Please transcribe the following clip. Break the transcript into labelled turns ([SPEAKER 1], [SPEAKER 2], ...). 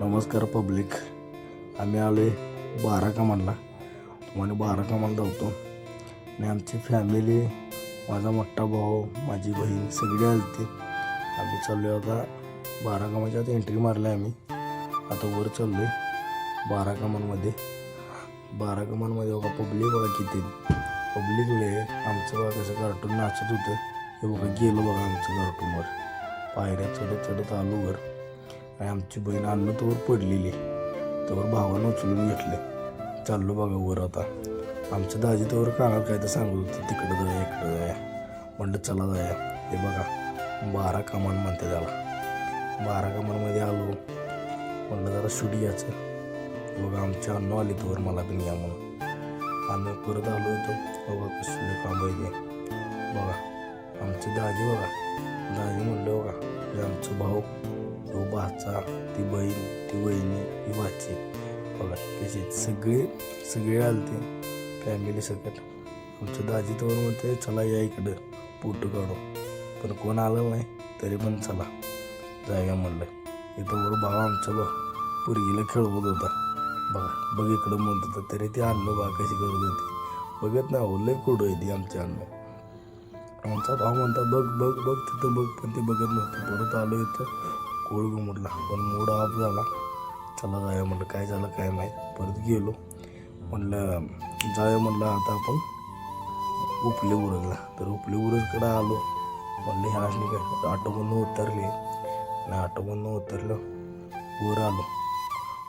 [SPEAKER 1] नमस्कार पब्लिक. आम्ही आलो आहे बारा कामाला तुम्हाला बारा कमाल धावतो. आणि आमची फॅमिली माझा मोठा भाऊ माझी बहीण सगळी आलती. आम्ही चाललो आता बारा कामाच्या आता एंट्री मारली आम्ही. आता वर चाललो आहे बारा कमालमध्ये. बारा कमालमध्ये बघा पब्लिक बघा किती. पब्लिक लय. आमचं बघा कसं कार्टून नाचत होतं. हे बघा गेलो बघा आमचं कार्टूनवर पायऱ्या चढत चढत आलो वर. आणि आमची बहीण अन्न तोवर पडलेली. तोवर भावानं उचलून घेतलं. चाललो बघा वर आता. आमच्या दाजी तोवर कानात काय तर सांगत होतं तिकडं जाया इकडं जाया म्हणलं चला जाया हे बघा बारा कमान म्हणते त्याला. बारा कमानमध्ये आलो. म्हणलं जरा शुटी याचं बघा आमच्या अन्न आले तोवर मला पण या म्हणून. आम्ही परत आलो होतो बघा कसले काम बघा आमची दाजी बघा. दाजी म्हणलं बघा म्हणजे आमचं भाऊ तो भाचा ती बहीण ती वहिनी ती भाची. बघा त्याचे सगळे सगळे आलते. फॅमिली सकट आमच्या दाजी तर म्हणते चला या इकडं फोटो काढू. पण कोण आलं नाही तरी पण चला. जाऊया म्हणलं. इथं वर भाव आमचा बघ पुरगीला खेळवत होता. बघा बघ इकडं म्हणत होता तरी ती अन्न बघा कशी करत होती? बघत ना लय कुठं आहे ती आमच्या अन्न. आमचा भाव म्हणता बघ बघ बघ तिथं बघ. पण ते बघत नव्हतं. परत आलो इथं. कोळ घुमटला पण मूड ऑफ झाला. चला जाऊया म्हणलं काय झालं काय माहीत. परत गेलो. म्हटलं जाऊया म्हणलं आता आपण उपले उरजला तर उपले उरजकडे आलो. म्हणलं ह्या काय ऑटोमधनं उतरले. आणि ऑटोमधून उतरलं वर आलो.